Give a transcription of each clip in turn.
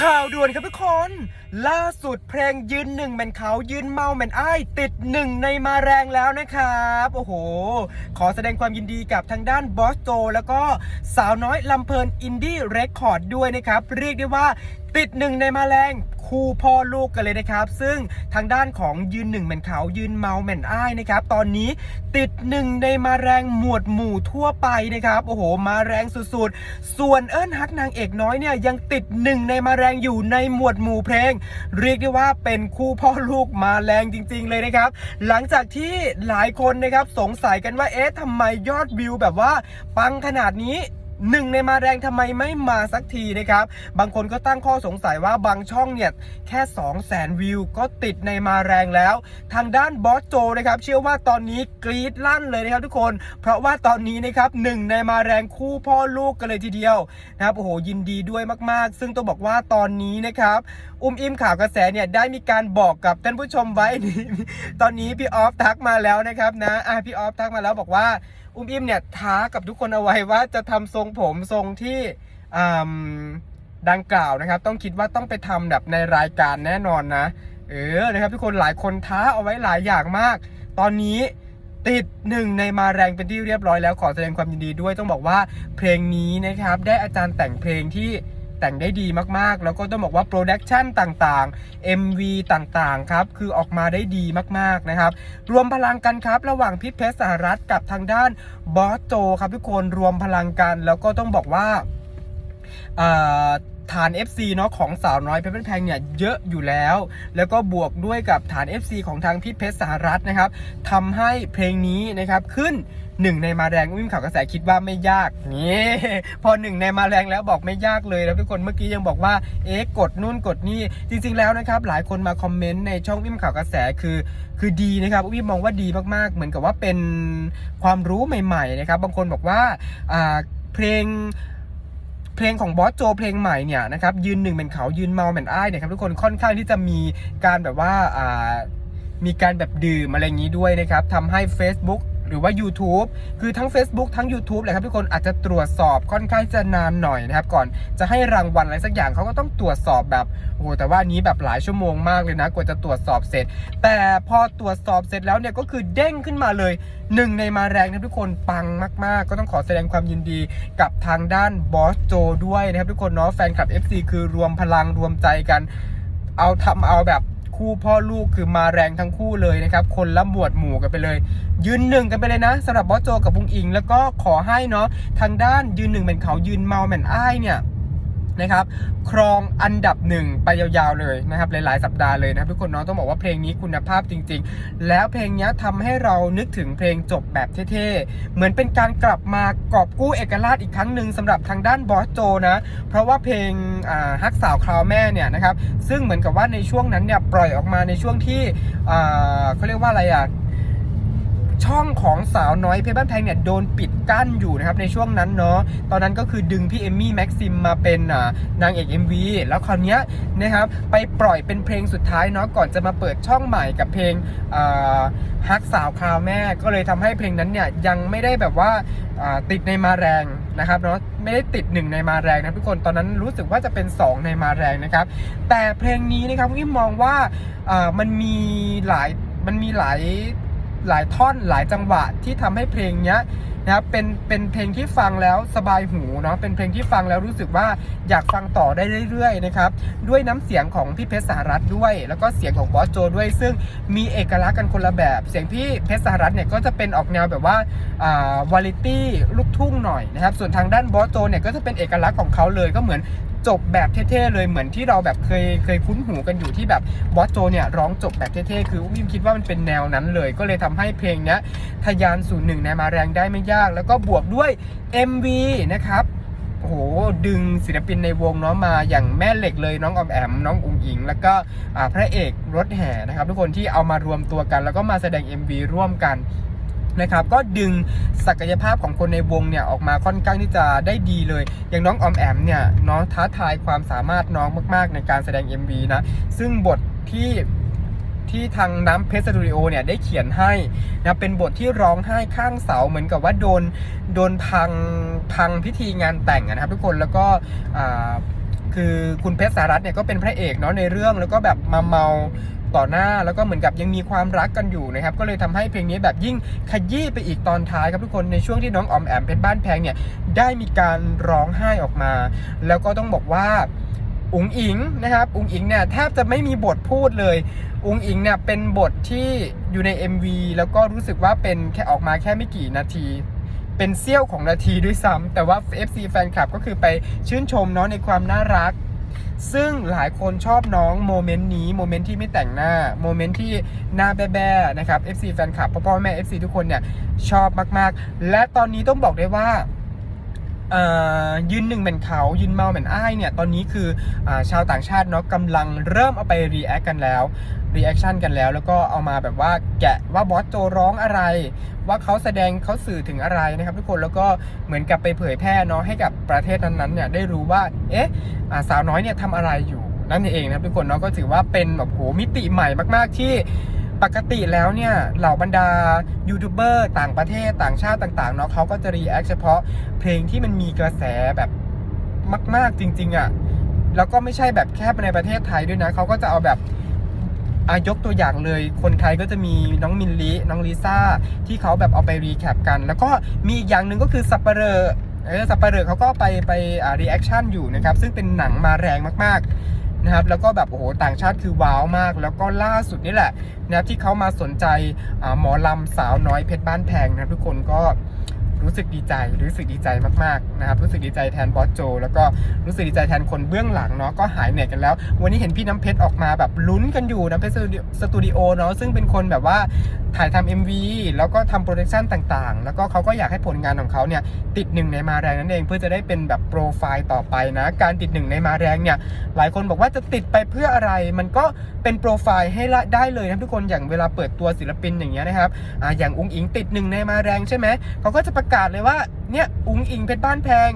ข่าวด่วนครับทุกคน ล่าสุดเพลงยืนหนึ่งแมนเขายืนเมาแมนอ้ายติดหนึ่งในมาแรงแล้วนะครับ โอ้โห ขอแสดงความยินดีกับทางด้านบอสโจแล้วก็สาวน้อยลำเพลินอินดี้เรคคอร์ดด้วยนะครับ เรียกได้ว่าติดหนึ่งในมาแรงคู่พ่อลูกกันเลยนะครับ ซึ่งทางด้านของยืนหนึ่งแมนเขายืนเมาแมนอ้ายนะครับ ตอนนี้ติดหนึ่งในมาแรงหมวดหมู่ทั่วไปนะครับ โอ้โห มาแรงสุดๆ ส่วนเอิญฮักนางเอกน้อยเนี่ยยังติดหนึ่งในมาแรงอยู่ในหมวดหมู่เพลงเรียกได้ว่าเป็นคู่พ่อลูกมาแรงจริง ๆ เลยนะครับ หลังจากที่หลายคนนะครับสงสัยกันว่าเอ๊ะทำไมยอดวิวแบบว่าปังขนาดนี้ หนึ่งในมาแรงทำไมไม่มาสักทีนะครับ บางคนก็ตั้งข้อสงสัยว่าบางช่องเนี่ยแค่2 0 0แสนวิวก็ติดในมาแรงแล้ว ทางด้านบอสโจนะครับเชื่อว่าตอนนี้กรี๊ดลั่นเลยนะครับทุกคน เพราะว่าตอนนี้นะครับหนึ่งในมาแรงคู่พ่อลูกกันเลยทีเดียวนะครับโอ้โหยินดีด้วยมากๆ ซึ่งต้องบอกว่าตอนนี้นะครับอุ้มอิมข่าวกระแสเนี่ยได้มีการบอกกับท่านผู้ชมไว้ ตอนนี้พี่ออฟทักมาแล้วนะครับนะอะพี่ออฟทักมาแล้วบอกว่า อุ้มอิมเนี่ยท้ากับทุกคนเอาไว้ว่าจะทำทรงผมทรงที่ดังกล่าวนะครับ ต้องคิดว่าต้องไปทำแบบในรายการแน่นอนนะ เออนะครับทุกคนหลายคนท้าเอาไว้หลายอย่างมาก ตอนนี้ติดหนึ่งในมาแรงเป็นที่เรียบร้อยแล้วขอแสดงความยินดีด้วยต้องบอกว่าเพลงนี้นะครับ ได้อาจารย์แต่งเพลงที่ แต่งได้ดีมากๆ แล้วก็ต้องบอกว่าโปรดักชันต่างๆ MV ต่างๆครับคือออกมาได้ดีมากๆนะครับ รวมพลังกันครับ ระหว่างพิษเพชรสหรัฐกับทางด้านบอสโจครับทุกคนรวมพลังกัน แล้วก็ต้องบอกว่าอ่า ฐาน FC เนาะของสาวน้อยเพชรแพงเนี่ยเยอะอยู่แล้ว แล้วก็บวกด้วยกับฐาน FC ของทางพิษเพชรสหรัฐนะครับทำให้เพลงนี้นะครับขึ้นหนึ่งในมาแรงวิ่งข่าวกระแสคิดว่าไม่ยากนี่พอหนึ่งในมาแรงแล้วบอกไม่ยากเลยแล้วทุกคนเมื่อกี้ยังบอกว่าเอ๊ะกดนู่นกดนี่จริงๆแล้วนะครับหลายคนมาคอมเมนต์ในช่องวิ่งข่าวกระแสคือคือดีนะครับวิมมองว่าดีมากๆ เหมือนกับว่าเป็นความรู้ใหม่ๆนะครับบางคนบอกว่าอ่าเพลง เพลงของบอสโจเพลงใหม่เนี่ยนะครับยืนหนึ่งเป็นเขายืนเมาเหมือนอ้ายเนี่ยครับทุกคนค่อนข้างที่จะมีการแบบว่าอ่ามีการแบบดื่มอะไรอย่างนี้ด้วยนะครับทำให้ Facebook หรือว่า YouTube คือทั้ง Facebook ทั้ง YouTube เลยครับทุกคนอาจจะตรวจสอบค่อนข้างจะนานหน่อยนะครับก่อนจะให้รางวัลอะไรสักอย่างเขาก็ต้องตรวจสอบแบบโอ้โหแต่ว่านี้แบบหลายชั่วโมงมากเลยนะกว่าจะตรวจสอบเสร็จ แต่พอตรวจสอบเสร็จแล้วเนี่ยก็คือเด้งขึ้นมาเลยหนึ่งในมาแรงนะทุกคนปังมาก ๆ ก็ต้องขอแสดงความยินดีกับทางด้านบอสโจด้วยนะครับทุกคนเนาะแฟนคลับ FC คือรวมพลังรวมใจกัน เอาทำเอาแบบ คู่พ่อลูกคือมาแรงทั้งคู่เลยนะครับ คนละหมวดหมู่กันไปเลย ยืนหนึ่งกันไปเลยนะสำหรับบอสโจกับบุงอิง แล้วก็ขอให้เนาะทางด้านยืนหนึ่งเป็นเขายืนเมาแมนอ้ายเนี่ย นะครับครองอันดับหนึ่งไปยาวๆเลยนะครับหลายๆสัปดาห์เลยนะครับทุกคนเนาะต้องบอกว่าเพลงนี้คุณภาพจริง ๆ แล้วเพลงนี้ทำให้เรานึกถึงเพลงจบแบบเท่ๆ เหมือนเป็นการกลับมากอบกู้เอกลักษณ์อีกครั้งหนึ่งสำหรับทางด้านบอสโจนะเพราะว่าเพลงฮักสาวคราวแม่เนี่ยนะครับซึ่งเหมือนกับว่าในช่วงนั้นเนี่ยปล่อยออกมาในช่วงที่เขาเรียกว่าอะไรอะ ช่องของสาวน้อยเพชรบ้านแพงเนี่ยโดนปิดกั้นอยู่นะครับในช่วงนั้นเนาะตอนนั้นก็คือดึงพี่เอมมี่แม็กซิมมาเป็นนางเอก MV แล้วคราวเนี้ยนะครับไปปล่อยเป็นเพลงสุดท้ายเนาะก่อนจะมาเปิดช่องใหม่กับเพลงฮักสาวคราวแม่ ก็เลยทำให้เพลงนั้นเนี่ยยังไม่ได้แบบว่าติดในมาแรงนะครับเนาะไม่ได้ติดหนึ่งในมาแรงนะทุกคนตอนนั้นรู้สึกว่าจะเป็น 2 ในมาแรงนะครับ แต่เพลงนี้นะครับพี่มองว่ามันมีหลายมันมีหลาย หลายท่อนหลายจังหวะที่ทำให้เพลงเนี้ยนะครับเป็นเป็นเพลงที่ฟังแล้วสบายหูเนาะเป็นเพลงที่ฟังแล้วรู้สึกว่าอยากฟังต่อได้เรื่อยๆนะครับด้วยน้ำเสียงของพี่เพชรสหรัฐด้วย แล้วก็เสียงของบอสโจด้วย ซึ่งมีเอกลักษณ์กันคนละแบบ เสียงพี่เพชรสหรัฐเนี่ยก็จะเป็นออกแนวแบบว่าอ่าวาลิตี้ลูกทุ่งหน่อยนะครับส่วนทางด้านบอสโจเนี่ยก็จะเป็นเอกลักษณ์ของเขาเลยก็เหมือน จบแบบเท่ๆเลยเหมือนที่เราแบบเคยเคยคุ้นหูกันอยู่ที่แบบบอสโจเนี่ยร้องจบแบบเท่ๆคืออุ้มอิมคิดว่ามันเป็นแนวนั้นเลย ก็เลยทำให้เพลงเนี้ยทะยานสู่หนึ่งในมาแรงได้ไม่ยาก แล้วก็บวกด้วย MV นะครับโหดึงศิลปินในวงเนาะมาอย่างแม่เหล็กเลยน้องออมแอม น้องอุ๋งอิง แล้วก็พระเอกรถแห่นะครับ ทุกคนที่เอามารวมตัวกัน แล้วก็มาแสดง MV ร่วมกัน นะครับก็ดึงศักยภาพของคนในวงเนี่ยออกมาค่อนข้างที่จะได้ดีเลย อย่างน้องออมแอมเนี่ยเนาะท้าทายความสามารถน้องมากๆ ในการแสดง MV นะซึ่งบทที่ที่ทางน้ำเพชรสตูดิโอเนี่ยได้เขียนให้นะเป็นบทที่ร้องไห้ข้างเสาเหมือนกับว่าโดนโดนพังพังพิธีงานแต่งนะครับทุกคนแล้วก็คือคุณเพชรสารัตเนี่ยก็เป็นพระเอกเนาะในเรื่องแล้วก็แบบมาเมา ต่อหน้าแล้วก็เหมือนกับยังมีความรักกันอยู่นะครับก็เลยทำให้เพลงนี้แบบยิ่งขยี้ไปอีกตอนท้ายครับทุกคนในช่วงที่น้องออมแอมเพชรบ้านแพงเนี่ยได้มีการร้องไห้ออกมา แล้วก็ต้องบอกว่าอุ๋งอิงนะครับอุ๋งอิงเนี่ยแทบจะไม่มีบทพูดเลยอุ๋งอิงเนี่ยเป็นบทที่อยู่ใน MV แล้วก็รู้สึกว่าเป็นแค่ออกมาแค่ไม่กี่นาทีเป็นเสี้ยวของนาทีด้วยซ้ำแต่ว่า FC แฟนคลับก็คือไปชื่นชมเนาะในความน่ารัก ซึ่งหลายคนชอบน้องโมเมนต์นี้โมเมนต์ที่ไม่แต่งหน้าโมเมนต์ที่หน้าแบ๊ๆนะครับ FC แฟนคลับพ่อพ่อแม่ FC ทุกคนเนี่ยชอบมากๆ และตอนนี้ต้องบอกได้ว่า ยืนหนึ่งเป็นเขายืนเมาเป็นอ้ายเนี่ยตอนนี้คืออชาวต่างชาติเนาะกำลังเริ่มเอาไปรีแอคกันแล้วรีแอคชั่นกันแล้ว แล้วก็เอามาแบบว่าแกะว่าบอสโจร้องอะไร ว่าเขาแสดงเขาสื่อถึงอะไรนะครับทุกคนแล้วก็เหมือนกับไปเผยแพร่เนาะให้กับประเทศนั้นๆเนี่ยได้รู้ว่าเอ๊ะสาวน้อยเนี่ยทำอะไรอยู่นั่นเองนะครับทุกคนเนาะก็ถือว่าเป็นแบบโหมิติใหม่มาก ๆที่ ปกติแล้วเนี่ยเหล่าบรรดายูทูบเบอร์ต่างประเทศต่างชาติต่างๆเนาะเขาก็จะรีแอคเฉพาะเพลงที่มันมีกระแสแบบมาก ๆจริง ๆอะ่ะแล้วก็ไม่ใช่แบบแค่ในประเทศไทยด้วยนะเขาก็จะเอาแบบอายกตัวอย่างเลย คนไทยก็จะมีน้องมินลิ น้องลิซ่า ที่เขาแบบเอาไปรีแคปกัน แล้วก็มีอีกอย่างหนึ่งก็คือสัปเหร่อเออสัปเหร่อเขาก็ไปไปรีแอคชั่นอยู่นะครับ ซึ่งเป็นหนังมาแรงมากๆ นะครับแล้วก็แบบโอ้โหต่างชาติคือว้าวมาก แล้วก็ล่าสุดนี่แหละนะครับที่เขามาสนใจหมอลำสาวน้อยเพชรบ้านแพงนะทุกคนก็ รู้สึกดีใจรู้สึกดีใจมากๆนะครับรู้สึกดีใจแทนบอสโจ แล้วก็รู้สึกดีใจแทนคนเบื้องหลังเนาะก็หายเหนื่อยกันแล้ว วันนี้เห็นพี่น้ำเพชรออกมาแบบลุ้นกันอยู่น้ำเพชรสตูดิโอเนาะซึ่งเป็นคนแบบว่าถ่ายทำ MV แล้วก็ทำโปรดักชันต่างๆ แล้วก็เขาก็อยากให้ผลงานของเขาเนี่ยติดหนึ่งในมาแรงนั่นเองเพื่อจะได้เป็นแบบโปรไฟล์ต่อไปนะ การติดหนึ่งในมาแรงเนี่ยหลายคนบอกว่าจะติดไปเพื่ออะไร มันก็เป็นโปรไฟล์ให้ได้เลยนะทุกคนอย่างเวลาเปิดตัวศิลปินอย่างเงี้ยนะครับอ่าอย่างอุ้งอิงติดหนึ่งในมาแรงใช่ไหมเขาก็จะประกาศเลยว่าเนี่ยอุ้งอิงเพชรบ้านแพง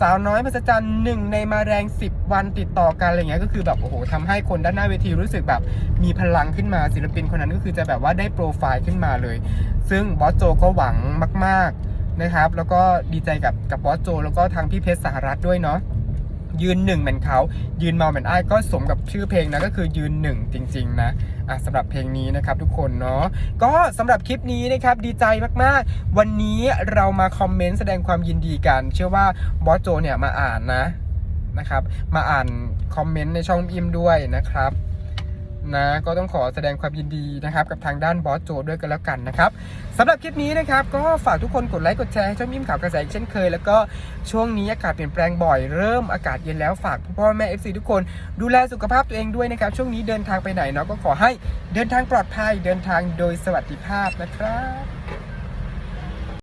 สาวน้อยมหัศจรรย์หนึ่งในมาแรง 10 วันติดต่อกันอะไรเงี้ยก็คือแบบโอ้โหทำให้คนด้านหน้าเวทีรู้สึกแบบมีพลังขึ้นมาศิลปินคนนั้นก็คือจะแบบว่าได้โปรไฟล์ขึ้นมาเลย ซึ่งบอสโจก็หวังมากๆนะครับ แล้วก็ดีใจกับกับบอสโจ แล้วก็ทางพี่เพชรสหรัฐด้วยเนาะยืนหนึ่งเหมือนเขายืนเมาเหมือนไอ้ก็สมกับชื่อเพลงนะก็คือยืนหนึ่งจริง ๆ นะ อะสำหรับเพลงนี้นะครับทุกคนเนาะก็สำหรับคลิปนี้นะครับดีใจมากๆ วันนี้เรามาคอมเมนต์แสดงความยินดีกัน เชื่อว่าบอสโจเนี่ยมาอ่านนะนะครับ มาอ่านคอมเมนต์ในช่องอิมด้วยนะครับ นะก็ต้องขอแสดงความยินดีนะครับกับทางด้านบอสโจด้วยกันแล้วกันนะครับสำหรับคลิปนี้นะครับก็ฝากทุกคนกดไลค์กดแชร์ให้ช่องมิมข่าวกระแสอีกเช่นเคย แล้วก็ช่วงนี้อากาศเปลี่ยนแปลงบ่อยเริ่มอากาศเย็นแล้วฝากพ่อแม่ FC ทุกคน ดูแลสุขภาพตัวเองด้วยนะครับช่วงนี้เดินทางไปไหนเนาะก็ขอให้เดินทางปลอดภัยเดินทางโดยสวัสดิภาพนะครับ